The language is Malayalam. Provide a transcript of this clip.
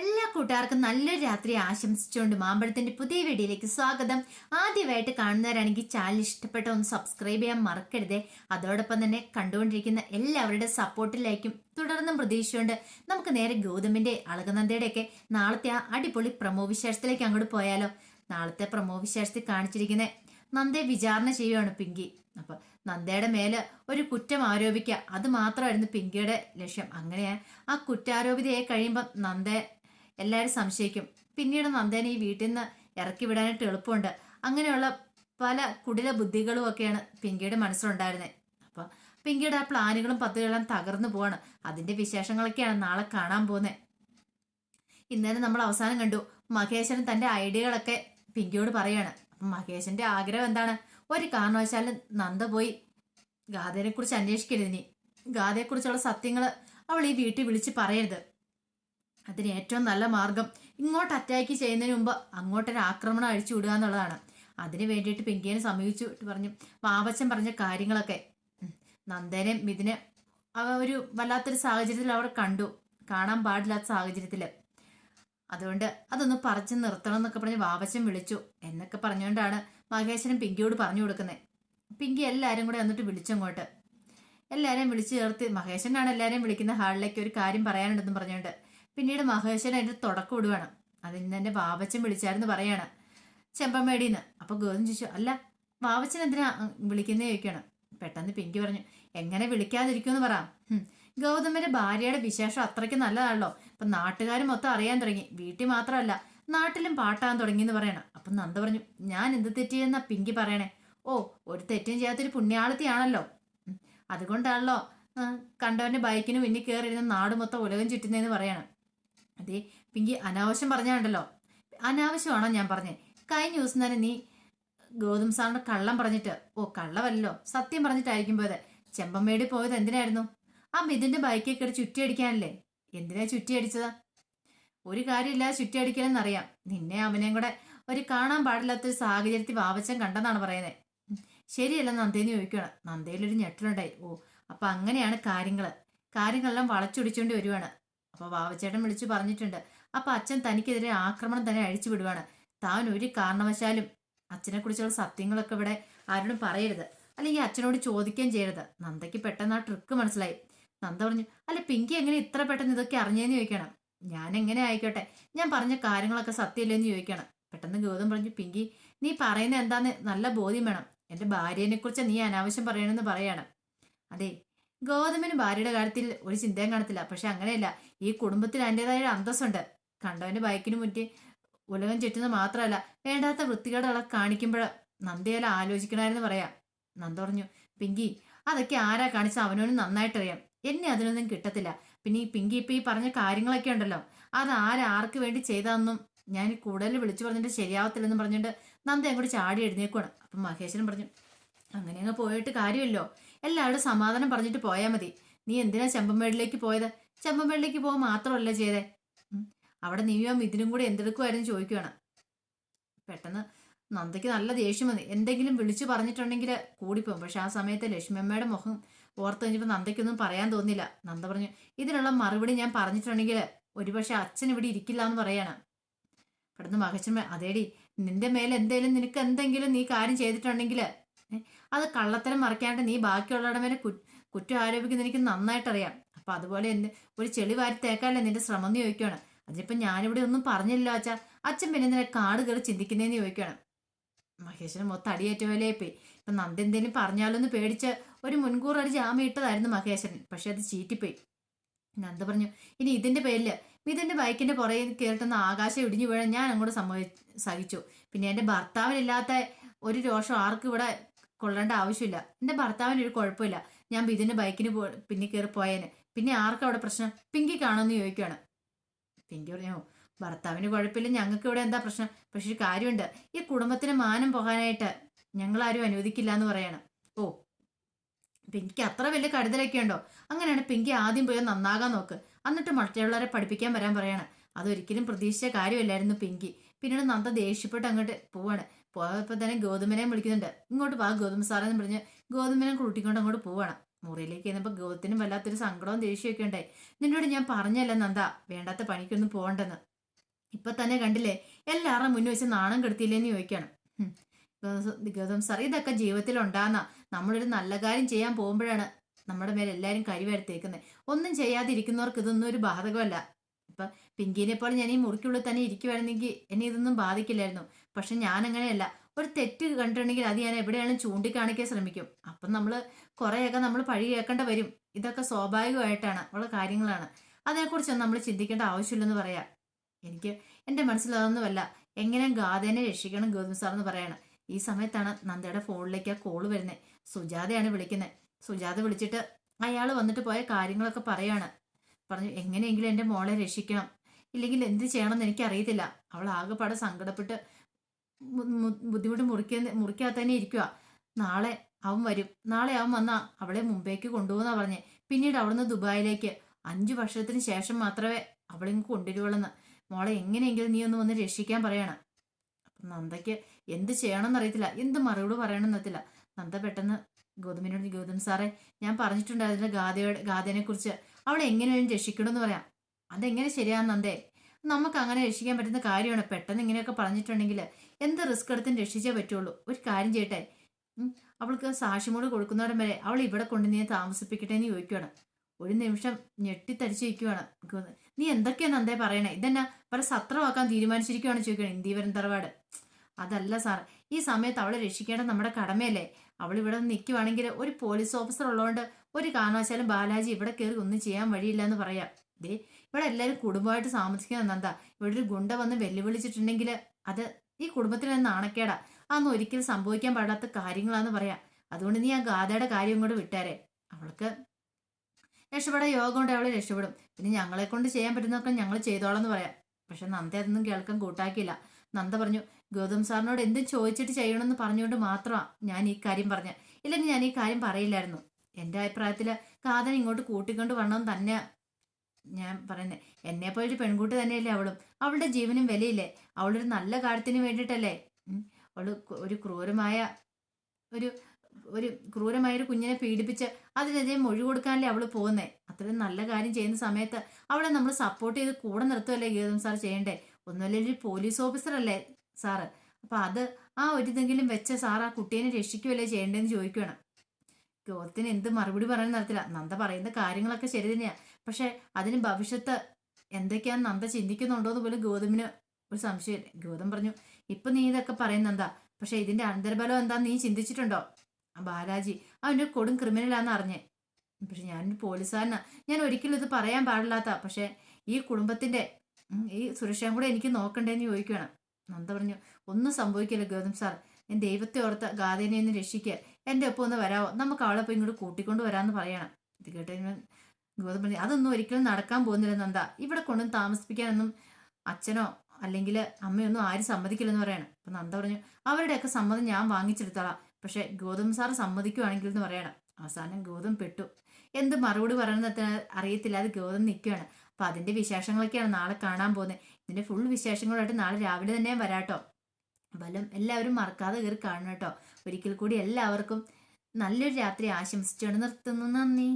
എല്ലാ കൂട്ടുകാർക്കും നല്ലൊരു രാത്രി ആശംസിച്ചുകൊണ്ട് മാമ്പഴത്തിന്റെ പുതിയ വീഡിയോയിലേക്ക് സ്വാഗതം. ആദ്യമായിട്ട് കാണുന്നവരാണെങ്കിൽ ചാനൽ ഇഷ്ടപ്പെട്ട ഒന്ന് സബ്സ്ക്രൈബ് ചെയ്യാൻ മറക്കരുതേ. അതോടൊപ്പം തന്നെ കണ്ടുകൊണ്ടിരിക്കുന്ന എല്ലാവരുടെ സപ്പോർട്ടിലേക്കും തുടർന്നും പ്രതീക്ഷിച്ചുകൊണ്ട് നമുക്ക് നേരെ ഗൗതമിന്റെ അളകനന്ദയുടെ ഒക്കെ നാളത്തെ ആ അടിപൊളി പ്രമോ വിശേഷത്തിലേക്ക് അങ്ങോട്ട് പോയാലോ. നാളത്തെ പ്രമോ വിശേഷത്തിൽ കാണിച്ചിരിക്കുന്ന നന്ദയെ വിചാരണ ചെയ്യുവാണ് പിങ്കി. അപ്പൊ നന്ദയുടെ മേലെ ഒരു കുറ്റം ആരോപിക്കുക അത് മാത്രമായിരുന്നു പിങ്കിയുടെ ലക്ഷ്യം. അങ്ങനെ ആ കുറ്റാരോപിതയായി കഴിയുമ്പോൾ നന്ദയെ എല്ലാവരും സംശയിക്കും. പിന്നീട് നന്ദേനെ ഈ വീട്ടിൽ നിന്ന് ഇറക്കി വിടാനായിട്ട് എളുപ്പമുണ്ട്. അങ്ങനെയുള്ള പല കുടില ബുദ്ധികളും ഒക്കെയാണ് പിങ്കിയുടെ മനസ്സിലുണ്ടായിരുന്നത് അപ്പൊ പിങ്കിയുടെ ആ പ്ലാനുകളും പദ്ധതികളും തകർന്നു പോവാണ്. അതിന്റെ വിശേഷങ്ങളൊക്കെയാണ് നാളെ കാണാൻ പോകുന്നത് ഇന്നലെ നമ്മൾ അവസാനം കണ്ടു. മഹേശ്വരൻ തന്റെ ഐഡിയകളൊക്കെ പിങ്കിയോട് പറയാണ്. മഹേശന്റെ ആഗ്രഹം എന്താണ്? ഒരു കാരണവശാലും നന്ദ പോയി ഗാഥയെ കുറിച്ച് അന്വേഷിക്കരുത് ഇനി. ഗാഥയെക്കുറിച്ചുള്ള സത്യങ്ങൾ അവൾ ഈ വീട്ടിൽ വിളിച്ച് പറയരുത്. അതിന് ഏറ്റവും നല്ല മാർഗം ഇങ്ങോട്ട് അറ്റാക്ക് ചെയ്യുന്നതിന് മുമ്പ് അങ്ങോട്ടൊരു ആക്രമണം അഴിച്ചു വിടുക എന്നുള്ളതാണ്. അതിന് വേണ്ടിയിട്ട് പിങ്കിയെ സമീപിച്ചു പറഞ്ഞു. പാവച്ചൻ പറഞ്ഞ കാര്യങ്ങളൊക്കെ നന്ദനെ ഇതിനെ ഒരു വല്ലാത്തൊരു സാഹചര്യത്തിൽ അവിടെ കണ്ടു. കാണാൻ പാടില്ലാത്ത സാഹചര്യത്തിൽ അതുകൊണ്ട് അതൊന്ന് പറിച്ച് നിർത്തണം എന്നൊക്കെ പറഞ്ഞ് വാവച്ചൻ വിളിച്ചു. എന്നൊക്കെ പറഞ്ഞുകൊണ്ടാണ് മഹേശ്വരൻ പിങ്കിയോട് പറഞ്ഞു കൊടുക്കുന്നത് പിങ്കി എല്ലാവരും കൂടെ വന്നിട്ട് വിളിച്ചങ്ങോട്ട് എല്ലാവരെയും വിളിച്ചു ചേർത്ത് മഹേശ്വരനാണ് എല്ലാവരെയും വിളിക്കുന്ന ഹാളിലേക്ക് ഒരു കാര്യം പറയാനുണ്ടെന്ന് പറഞ്ഞുകൊണ്ട് പിന്നീട് മഹേശ്വരൻ അതിന്റെ തുടക്കം ഇടുവാണ്. അതിന് തന്നെ വാവച്ചൻ വിളിച്ചായിരുന്നു പറയാണ്. ചെമ്പമ്മേടിന്ന് അപ്പൊ ഗോതം ചോദിച്ചു അല്ല വാവച്ചൻ എന്തിനാ വിളിക്കുന്നേ? ചോദിക്കാണ് പെട്ടെന്ന് പിങ്കി പറഞ്ഞു എങ്ങനെ വിളിക്കാതിരിക്കുമെന്ന് പറ. ഗൗതമന്റെ ഭാര്യയുടെ വിശേഷം അത്രയ്ക്ക് നല്ലതാണല്ലോ. ഇപ്പൊ നാട്ടുകാർ മൊത്തം അറിയാൻ തുടങ്ങി. വീട്ടിൽ മാത്രമല്ല നാട്ടിലും പാട്ടാൻ തുടങ്ങി എന്ന് പറയണം. അപ്പൊ നന്ദ പറഞ്ഞു ഞാൻ എന്ത് തെറ്റിയെന്നാ പിങ്കി പറയണേ? ഓ ഒരു തെറ്റും ചെയ്യാത്തൊരു പുണ്യാളത്തിയാണല്ലോ. അതുകൊണ്ടാണല്ലോ കണ്ടവന്റെ ബൈക്കിന് മുന്നിൽ കയറിയിരുന്ന നാട് മൊത്തം ഉലകം ചുറ്റുന്നതെന്ന് പറയണം. അതെ പിങ്കി അനാവശ്യം പറഞ്ഞാണ്ടല്ലോ. അനാവശ്യമാണോ ഞാൻ പറഞ്ഞത് കഴിഞ്ഞ ദിവസം തന്നെ നീ ഗോതും സാറിന്റെ കള്ളം പറഞ്ഞിട്ട് ഓ കള്ളമല്ലോ സത്യം പറഞ്ഞിട്ടായിരിക്കും പോയത് ചെമ്പമ്മേടി പോയത് എന്തിനായിരുന്നു? ആ മിഥുന്റെ ബൈക്കിൽ കയറി ചുറ്റിയടിക്കാനല്ലേ? എന്തിനാ ചുറ്റിയടിച്ചതാ? ഒരു കാര്യമില്ല ചുറ്റിയടിക്കലെന്നറിയാം. നിന്നെ അവനെയും കൂടെ ഒരു കാണാൻ പാടില്ലാത്തൊരു സാഹചര്യത്തിൽ വാവച്ചൻ കണ്ടെന്നാണ് പറയുന്നത് ശരിയല്ല നന്ദേന്ന് ചോദിക്കണം നന്ദയിലൊരു ഞെട്ടലുണ്ടായി. ഓ അപ്പൊ അങ്ങനെയാണ് കാര്യങ്ങൾ. കാര്യങ്ങളെല്ലാം വളച്ചൊടിച്ചുകൊണ്ട് വരുവാണ്. അപ്പൊ വാവച്ചേട്ടൻ വിളിച്ചു പറഞ്ഞിട്ടുണ്ട്. അപ്പൊ അച്ഛൻ തനിക്കെതിരെ ആക്രമണം തന്നെ അഴിച്ചു വിടുവാണ്. താൻ ഒരു കാരണവശാലും അച്ഛനെ കുറിച്ചുള്ള സത്യങ്ങളൊക്കെ ഇവിടെ ആരോടും പറയരുത്. അല്ലെങ്കിൽ അച്ഛനോട് ചോദിക്കുകയും ചെയ്യരുത്. നന്ദയ്ക്ക് പെട്ടെന്ന് ആ ട്രിക്ക് മനസ്സിലായി. നന്ദ പറഞ്ഞു അല്ല പിങ്കി എങ്ങനെ ഇത്ര പെട്ടെന്ന് ഇതൊക്കെ അറിഞ്ഞേന്ന് ചോദിക്കണം. ഞാൻ എങ്ങനെ ആയിക്കോട്ടെ? ഞാൻ പറഞ്ഞ കാര്യങ്ങളൊക്കെ സത്യമില്ലെന്ന് ചോദിക്കണം. പെട്ടെന്ന് ഗൗതം പറഞ്ഞു പിങ്കി നീ പറയുന്നത് എന്താന്ന് നല്ല ബോധ്യം വേണം. എന്റെ ഭാര്യനെ കുറിച്ച് നീ അനാവശ്യം പറയണമെന്ന് പറയാണ്. അതെ ഗൗതമിന് ഭാര്യയുടെ കാര്യത്തിൽ ഒരു ചിന്തയും കാണത്തില്ല. പക്ഷെ അങ്ങനെയല്ല. ഈ കുടുംബത്തിൽ അതിന്റെതായ അന്തസ്സുണ്ട്. കണ്ടവന്റെ ബൈക്കിന് മുറ്റി ഉലകം ചുറ്റുന്നത് മാത്രമല്ല വേണ്ടാത്ത വൃത്തികേടുകളെ കാണിക്കുമ്പോൾ നന്ദയല്ല ആലോചിക്കണമായിരുന്നു പറയാം. നന്ദ പറഞ്ഞു പിങ്കി അതൊക്കെ ആരാ കാണിച്ച അവനോന് നന്നായിട്ടറിയാം. എന്നെ അതിനൊന്നും കിട്ടത്തില്ല. പിന്നെ ഈ പിങ്കി ഇപ്പൊ ഈ പറഞ്ഞ കാര്യങ്ങളൊക്കെ ഉണ്ടല്ലോ. അത് ആരാർക്ക് വേണ്ടി ചെയ്തതെന്നും ഞാൻ കൂടുതൽ വിളിച്ചു പറഞ്ഞിട്ട് ശരിയാവത്തില്ലെന്ന് പറഞ്ഞിട്ട് നന്ദ അങ്ങോട്ട് ചാടി എഴുന്നേക്കുവാണ്. അപ്പം മഹേശ്വരൻ പറഞ്ഞു അങ്ങനെ അങ്ങ് പോയിട്ട് കാര്യമല്ലോ എല്ലാവരും സമാധാനം പറഞ്ഞിട്ട് പോയാൽ മതി. നീ എന്തിനാ ചെമ്പമേടിലേക്ക് പോയത്? ചെമ്പമേടിലേക്ക് പോകാൻ മാത്രമല്ല ചെയ്തേ. അവിടെ നീയും ഇതിനും കൂടെ എന്തെടുക്കുമായിരുന്നു ചോദിക്കുകയാണ് പെട്ടെന്ന് നന്ദയ്ക്ക് നല്ല ദേഷ്യം വന്നു. എന്തെങ്കിലും വിളിച്ചു പറഞ്ഞിട്ടുണ്ടെങ്കിൽ കൂടിപ്പോകും. പക്ഷെ ആ സമയത്ത് ലക്ഷ്മിയമ്മയുടെ മുഖം ഓർത്ത് കഴിഞ്ഞപ്പോൾ നന്ദയ്ക്കൊന്നും പറയാൻ തോന്നില്ല നന്ദ പറഞ്ഞു ഇതിനുള്ള മറുപടി ഞാൻ പറഞ്ഞിട്ടുണ്ടെങ്കിൽ ഒരുപക്ഷെ അച്ഛൻ ഇവിടെ ഇരിക്കില്ല എന്ന് പറയാണ്. പെട്ടെന്ന് മകച്ചൻ അതേടി നിന്റെ മേലെ എന്തെങ്കിലും നിനക്ക് എന്തെങ്കിലും നീ കാര്യം ചെയ്തിട്ടുണ്ടെങ്കിൽ അത് കള്ളത്തരം മറിക്കാണ്ട് നീ ബാക്കിയുള്ളവരുടെ മേലെ കുറ്റം ആരോപിക്കുന്ന എനിക്ക് നന്നായിട്ടറിയാം. അപ്പൊ അതുപോലെ എന്ത്? ഒരു ചെളി വാരി തേക്കാല്ലേ നിന്റെ ശ്രമം എന്ന് ചോദിക്കുകയാണ് അതിപ്പോ ഞാനിവിടെ ഒന്നും പറഞ്ഞില്ല അച്ഛാ. അച്ഛൻ പിന്നെ നിന്നെ കാട് കയറി ചിന്തിക്കുന്നതെന്ന് ചോദിക്കുകയാണ് മഹേശ്വരൻ മൊത്തം അടിയേറ്റ പോലെ പോയി ഇപ്പൊ നന്ദ എന്തെങ്കിലും പറഞ്ഞാലോ എന്ന് പേടിച്ച് ഒരു മുൻകൂർ ഒരു ജാമ്യം ഇട്ടതായിരുന്നു മഹേശ്വരൻ. പക്ഷെ അത് ചീറ്റിപ്പോയി. നന്ദ പറഞ്ഞു ഇനി ഇതിന്റെ പേരിൽ ഇതിന്റെ ബൈക്കിന്റെ പുറകെ കയറിട്ടുന്ന ആകാശം ഇടിഞ്ഞു വീഴാൻ ഞാൻ അങ്ങോട്ട് സമ്മതി സഹിച്ചു. പിന്നെ എന്റെ ഭർത്താവിനില്ലാത്ത ഒരു രോഷം ആർക്കും ഇവിടെ കൊള്ളേണ്ട ആവശ്യമില്ല. എന്റെ ഭർത്താവിന് ഒരു കുഴപ്പമില്ല. ഞാൻ ബിദിന് ബൈക്കിന് പോ പിന്നെ കയറി പോയേനെ. പിന്നെ ആർക്കും അവിടെ പ്രശ്നം? പിങ്കി കാണുമെന്ന് ചോദിക്കുകയാണ് പിങ്കി പറഞ്ഞോ ഭർത്താവിന് കുഴപ്പമില്ല. ഞങ്ങൾക്ക് ഇവിടെ എന്താ പ്രശ്നം? പക്ഷെ ഒരു കാര്യമുണ്ട്. ഈ കുടുംബത്തിന് മാനം പോകാനായിട്ട് ഞങ്ങൾ ആരും അനുവദിക്കില്ല എന്ന് പറയണം. ഓ പിങ്കിക്ക് അത്ര വലിയ കരുതലൊക്കെ ഉണ്ടോ? അങ്ങനെയാണ് പിങ്കി ആദ്യം പോയി ഒന്ന് നന്നാകാൻ നോക്ക്. എന്നിട്ട് മറ്റുള്ളവരെ പഠിപ്പിക്കാൻ വരാൻ പറയാണ്. അതൊരിക്കലും പ്രതീക്ഷിച്ച കാര്യമല്ലായിരുന്നു പിങ്കി. പിന്നീട് നന്ദ ദേഷ്യപ്പെട്ട് അങ്ങോട്ട് പോവാണ്. പോയപ്പോ തന്നെ ഗൗതമനെ വിളിക്കുന്നുണ്ട്. ഇങ്ങോട്ട് വാ ഗോതമ്പ് സാറെന്ന് പറഞ്ഞ് ഗോതമ്പനെ കൂട്ടിക്കൊണ്ട് അങ്ങോട്ട് പോവാണ്. മുറിയിലേക്ക് ചെന്നപ്പോൾ ഗോതത്തിനും വല്ലാത്തൊരു സങ്കടവും ദേഷ്യമൊക്കെ ഉണ്ടായി. നിന്നോട് ഞാൻ പറഞ്ഞല്ല നന്ദ വേണ്ടാത്ത പണിക്കൊന്നും പോകണ്ടെന്ന് ഇപ്പൊ തന്നെ കണ്ടില്ലേ എല്ലാവരും മുന്നിൽ വെച്ച് നാണം കെടുത്തില്ലേന്ന് ചോദിക്കണം. ഗൗതം സാർ ഇതൊക്കെ ജീവിതത്തിൽ ഉണ്ടാകുന്ന നമ്മളൊരു നല്ല കാര്യം ചെയ്യാൻ പോകുമ്പോഴാണ് നമ്മുടെ മേലെ എല്ലാവരും കരിവരുത്തേക്കുന്നത് ഒന്നും ചെയ്യാതിരിക്കുന്നവർക്ക് ഇതൊന്നും ഒരു ബാധകമല്ല. ഇപ്പൊ പിങ്കിനെ പോലെ ഞാൻ ഈ മുറിക്കുള്ളിൽ തന്നെ ഇരിക്കുവായിരുന്നെങ്കിൽ എന്നെ ഇതൊന്നും ബാധിക്കില്ലായിരുന്നു. പക്ഷെ ഞാൻ അങ്ങനെയല്ല ഒരു തെറ്റ് കണ്ടിട്ടുണ്ടെങ്കിൽ അത് ഞാൻ എവിടെയാണെങ്കിലും ചൂണ്ടിക്കാണിക്കാൻ ശ്രമിക്കും. അപ്പം നമ്മൾ കുറേയൊക്കെ നമ്മൾ പഴി കേൾക്കേണ്ട വരും. ഇതൊക്കെ സ്വാഭാവികമായിട്ടാണ് ഉള്ള കാര്യങ്ങളാണ്. അതിനെക്കുറിച്ചൊന്നും നമ്മൾ ചിന്തിക്കേണ്ട ആവശ്യമില്ലെന്ന് പറയാം. എനിക്ക് എന്റെ മനസ്സിൽ അതൊന്നുമല്ല എങ്ങനെ ഗാഥേനെ രക്ഷിക്കണം ഗൗതം സാർ എന്ന് പറയണം. ഈ സമയത്താണ് നന്ദയുടെ ഫോണിലേക്ക് ആ കോൾ വരുന്നത്. സുജാതയാണ് വിളിക്കുന്നത്. സുജാത വിളിച്ചിട്ട് അയാൾ വന്നിട്ട് പോയ കാര്യങ്ങളൊക്കെ പറയാണ്. പറഞ്ഞു എങ്ങനെയെങ്കിലും എന്റെ മോളെ രക്ഷിക്കണം. ഇല്ലെങ്കിൽ എന്ത് ചെയ്യണമെന്ന് എനിക്കറിയത്തില്ല. അവൾ ആകെപ്പാടെ സങ്കടപ്പെട്ട് ബുദ്ധിമുട്ട് മുറിക്കുന്ന മുറിക്കാത്ത തന്നെ ഇരിക്കുക നാളെ അവൻ വരും. നാളെ അവൻ വന്നാ അവളെ മുംബൈക്ക് കൊണ്ടുപോകുന്ന പറഞ്ഞ്. പിന്നീട് അവിടുന്ന് ദുബായിലേക്ക്. അഞ്ചു വർഷത്തിന് ശേഷം മാത്രമേ അവളെ ഇങ്ങ് മോളെ എങ്ങനെയെങ്കിലും നീ ഒന്ന് വന്ന് രക്ഷിക്കാൻ പറയണം. അപ്പം നന്ദയ്ക്ക് എന്ത് ചെയ്യണമെന്ന് അറിയത്തില്ല. എന്ത് മറുപടി പറയണമെന്ന് അറിയത്തില്ല. നന്ദ പെട്ടെന്ന് ഗൗതമിനോട് ഗൗതം സാറേ ഞാൻ പറഞ്ഞിട്ടുണ്ടായിരുന്നില്ല ഗാഥയുടെ ഗാദേനെ കുറിച്ച് അവളെ എങ്ങനെയും രക്ഷിക്കണമെന്ന് പറയാം. അതെങ്ങനെ ശരിയാണെന്നേ നമുക്ക് അങ്ങനെ രക്ഷിക്കാൻ പറ്റുന്ന കാര്യമാണ്. പെട്ടെന്ന് ഇങ്ങനെയൊക്കെ പറഞ്ഞിട്ടുണ്ടെങ്കിൽ എന്ത് റിസ്ക് എടുത്തും രക്ഷിച്ചേ പറ്റുള്ളൂ. ഒരു കാര്യം ചെയ്യട്ടെ? അവൾക്ക് സാക്ഷിമോട് കൊടുക്കുന്നവരം വരെ അവൾ ഇവിടെ കൊണ്ട് നീ താമസിപ്പിക്കട്ടെ എന്ന് ചോദിക്കുകയാണ് ഒരു നിമിഷം ഞെട്ടിത്തരിച്ചു വയ്ക്കുവാണ് നീ എന്തൊക്കെയാണ് നന്ദേ പറയണേ? ഇതെന്നാ പല സത്രമാക്കാൻ തീരുമാനിച്ചിരിക്കുവാണ് ചോദിക്കുകയാണ് ഇന്ത്യവരൻ തറവാട്. അതല്ല സാർ ഈ സമയത്ത് അവളെ രക്ഷിക്കേണ്ടത് നമ്മുടെ കടമയല്ലേ? അവൾ ഇവിടെ നിൽക്കുവാണെങ്കിൽ ഒരു പോലീസ് ഓഫീസർ ഉള്ളതുകൊണ്ട് ഒരു കാരണവശാലും ബാലാജി ഇവിടെ കയറി ഒന്നും ചെയ്യാൻ വഴിയില്ല എന്ന് പറയാം. ദേ ഇവിടെ എല്ലാവരും കുടുംബമായിട്ട് താമസിക്കുന്ന എന്താ ഇവിടെ ഒരു ഗുണ്ട വന്ന് വെല്ലുവിളിച്ചിട്ടുണ്ടെങ്കിൽ അത് ഈ കുടുംബത്തിൽ നിന്ന് നാണക്കേടാ. അതൊന്നും ഒരിക്കലും സംഭവിക്കാൻ പാടാത്ത കാര്യങ്ങളാന്ന് പറയാം. അതുകൊണ്ട് നീ ആ ഗാഥയുടെ കാര്യം കൂടെ വിട്ടാരെ. അവൾക്ക് രക്ഷപ്പെടാൻ യോഗം കൊണ്ട് അവളെ രക്ഷപ്പെടും. പിന്നെ ഞങ്ങളെ കൊണ്ട് ചെയ്യാൻ പറ്റുന്നതൊക്കെ ഞങ്ങൾ ചെയ്തോളാം എന്ന് പറയാം. പക്ഷെ നന്ദ അതൊന്നും കേൾക്കാൻ കൂട്ടാക്കിയില്ല. നന്ദ പറഞ്ഞു ഗൗതം സാറിനോട് എന്തും ചോദിച്ചിട്ട് ചെയ്യണമെന്ന് പറഞ്ഞുകൊണ്ട് മാത്രമാണ് ഞാൻ ഈ കാര്യം പറഞ്ഞ ഇല്ലെങ്കിൽ ഞാൻ ഈ കാര്യം പറയില്ലായിരുന്നു. എന്റെ അഭിപ്രായത്തിൽ കാതൻ ഇങ്ങോട്ട് കൂട്ടിക്കൊണ്ട് വരണമെന്ന് തന്നെ ഞാൻ പറയുന്നത് എന്നെ ഒരു പെൺകുട്ടി തന്നെയല്ലേ അവളും. അവളുടെ ജീവനും വിലയില്ലേ? അവളൊരു നല്ല കാര്യത്തിന് വേണ്ടിയിട്ടല്ലേ? അവൾ ഒരു ക്രൂരമായ ഒരു ഒരു ക്രൂരമായ ഒരു കുഞ്ഞിനെ പീഡിപ്പിച്ച് അതിനെതിരെ മൊഴി കൊടുക്കാനല്ലേ അവൾ പോകുന്നേ? അത്രയും നല്ല കാര്യം ചെയ്യുന്ന സമയത്ത് അവളെ നമ്മൾ സപ്പോർട്ട് ചെയ്ത് കൂടെ നിർത്തുമല്ലേ ഗീതം സാർ ചെയ്യണ്ടേ? ഒന്നുമല്ലേ പോലീസ് ഓഫീസർ അല്ലേ സാറ്? അപ്പൊ അത് ആ ഒരു ഇതെങ്കിലും വെച്ച സാർ ആ കുട്ടീനെ രക്ഷിക്കുമല്ലേ ചെയ്യേണ്ടതെന്ന് ചോദിക്കുകയാണ് ഗോത്തിന് എന്ത് മറുപടി പറയാൻ നടത്തില്ല. നന്ദ പറയുന്ന കാര്യങ്ങളൊക്കെ ശരി തന്നെയാ. പക്ഷെ അതിന് ഭവിഷ്യത്ത് എന്തൊക്കെയാണ് നന്ദ ചിന്തിക്കുന്നുണ്ടോ എന്ന് പോലും ഗൗതമിന് ഒരു സംശയം ഗോതം പറഞ്ഞു ഇപ്പൊ നീ ഇതൊക്കെ പറയുന്നെന്താ പക്ഷെ ഇതിന്റെ അന്തർബലം എന്താന്ന് നീ ചിന്തിച്ചിട്ടുണ്ടോ? ആ ബാലാജി അവന്റെ കൊടും ക്രിമിനലാന്ന് അറിഞ്ഞേ. പക്ഷെ ഞാനൊരു പോലീസുകാരനാ. ഞാൻ ഒരിക്കലും ഇത് പറയാൻ പാടില്ലാത്ത. പക്ഷെ ഈ കുടുംബത്തിന്റെ ഈ സുരക്ഷയും കൂടെ എനിക്ക് നോക്കണ്ടേന്ന് ചോദിക്കുകയാണ് നന്ദ പറഞ്ഞു ഒന്നും സംഭവിക്കില്ല ഗൗതം സാർ. ഞാൻ ദൈവത്തെ ഓർത്ത് ഗാഥേനെ ഒന്ന് രക്ഷിക്കുക. എന്റെ ഒപ്പം ഒന്ന് വരാമോ നമുക്ക് അവളെ പോയി ഇങ്ങോട്ട് കൂട്ടിക്കൊണ്ട് വരാമെന്ന് പറയണം. ഇത് കേട്ട് ഗൗതം പറഞ്ഞു അതൊന്നും ഒരിക്കലും നടക്കാൻ പോകുന്നില്ല നന്ദ ഇവിടെ കൊണ്ടും താമസിപ്പിക്കാനൊന്നും അച്ഛനോ അല്ലെങ്കിൽ അമ്മയൊന്നും ആരും സമ്മതിക്കില്ലെന്ന് പറയണം. അപ്പം നന്ദ പറഞ്ഞു അവരുടെയൊക്കെ സമ്മതം ഞാൻ വാങ്ങിച്ചെടുത്തോളാം. പക്ഷെ ഗൗതം സാർ സമ്മതിക്കുവാണെങ്കിൽ എന്ന് പറയണം. അവസാനം ഗൗതം പെട്ടു. എന്ത് മറുപടി പറയണമെന്ന് അറിയത്തില്ല. അത് ഗൗതം നിൽക്കുകയാണ് അപ്പൊ അതിന്റെ വിശേഷങ്ങളൊക്കെയാണ് നാളെ കാണാൻ പോകുന്നത്. ഇതിന്റെ ഫുൾ വിശേഷങ്ങളായിട്ട് നാളെ രാവിലെ തന്നെ വരാട്ടോ. ബലം എല്ലാവരും മറക്കാതെ കയറി കാണണം കേട്ടോ. ഒരിക്കൽ കൂടി എല്ലാവർക്കും നല്ലൊരു രാത്രി ആശംസിച്ചാണ് നിർത്തുന്നു. നന്ദി.